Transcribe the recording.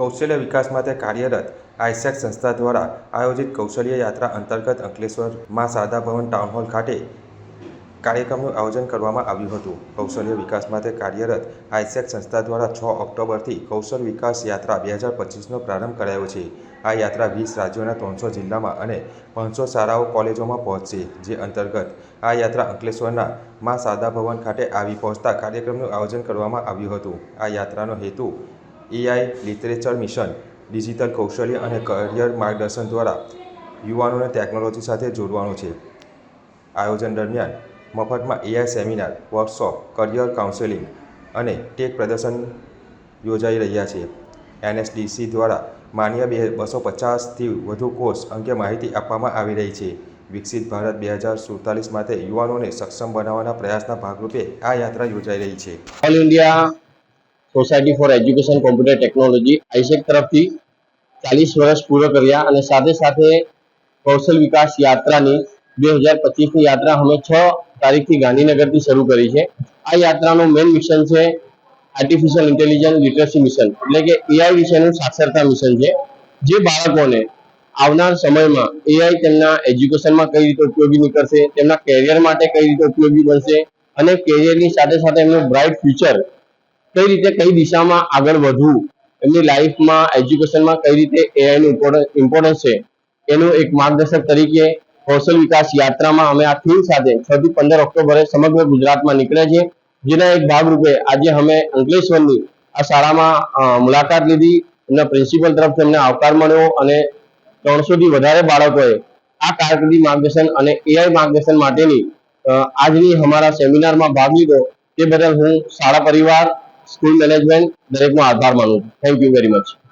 કૌશલ્ય વિકાસ માટે કાર્યરત આઈસેક સંસ્થા દ્વારા આયોજિત કૌશલ્ય યાત્રા અંતર્ગત અંકલેશ્વરમાં સાદા ભવન ટાઉન હોલ ખાતે કાર્યક્રમનું આયોજન કરવામાં આવ્યું હતું. કૌશલ્ય વિકાસ માટે કાર્યરત આઈસેક સંસ્થા દ્વારા છ ઓક્ટોબરથી કૌશલ વિકાસ યાત્રા બે હજાર પચીસનો પ્રારંભ કરાયો છે. આ યાત્રા વીસ રાજ્યોના ત્રણસો જિલ્લામાં અને પાંચસો શાળાઓ કોલેજોમાં પહોંચશે, જે અંતર્ગત આ યાત્રા અંકલેશ્વરના માં સાદા ભવન ખાતે આવી પહોંચતા કાર્યક્રમનું આયોજન કરવામાં આવ્યું હતું. આ યાત્રાનો હેતુ એઆઈ લિટરેચર મિશન ડિજિટલ કૌશલ્ય અને કરિયર માર્ગદર્શન દ્વારા યુવાનોને ટેકનોલોજી સાથે જોડવાનું છે. આયોજન દરમિયાન મફતમાં AI seminar workshop career counselling અને ટેક પ્રદર્શન યોજાઈ રહ્યા છે. એનએસડીસી દ્વારા માન્ય બે બસો પચાસથી વધુ કોર્સ અંગે માહિતી આપવામાં આવી રહી છે. વિકસિત ભારત બે હજાર સુડતાલીસ માટે યુવાનોને સક્ષમ બનાવવાના પ્રયાસના ભાગરૂપે આ યાત્રા યોજાઈ રહી છે. All India society for education computer technology AISECT તરફથી ચાલીસ વર્ષ પૂર્ણ કર્યા અને સાથે સાથે કૌશલ વિકાસ યાત્રાની બે હજાર પચીસની યાત્રા અમે છ તારીખથી ગાંધીનગરથી શરૂ કરી છે. આ યાત્રાનું મેઇન મિશન છે આર્ટિફિશિયલ ઇન્ટેલિજન્સ લિટરસી મિશન એટલે કે એઆઈ વિશેનું સાક્ષરતા મિશન છે. જે બાળકોને આવનાર સમયમાં એઆઈ તેમના એજ્યુકેશનમાં કઈ રીતે ઉપયોગી નીકળશે, તેમના કેરિયર માટે કઈ રીતે ઉપયોગી બનશે અને કેરિયરની સાથે સાથે એમનું બ્રાઇટ ફ્યુચર કઈ રીતે કઈ દિશામાં આગળ વધવું, એમની લાઈફમાં એજ્યુકેશનમાં કઈ રીતે એઆઈનું ઇમ્પોર્ટન્સ છે, એનું એક માર્ગદર્શક તરીકે કૌશલ વિકાસ યાત્રામાં અમે આ થીમ સાથે છ થી પંદર ઓક્ટોબરે સમગ્ર ગુજરાતમાં નીકળ્યા છીએ. જેના એક ભાગરૂપે આજે અમે અંકલેશ્વરની આ શાળામાં મુલાકાત લીધી. એમના પ્રિન્સિપલ તરફથી અમને આવકાર મળ્યો અને ત્રણસો થી વધારે બાળકોએ આ કારકિર્દી માર્ગદર્શન અને એઆઈ માર્ગદર્શન માટેની આજની અમારા સેમિનારમાં ભાગ લીધો. તે બદલ હું શાળા પરિવાર સ્કૂલ મેનેજમેન્ટ દરેકનો આભાર માનું છું. Thank you very much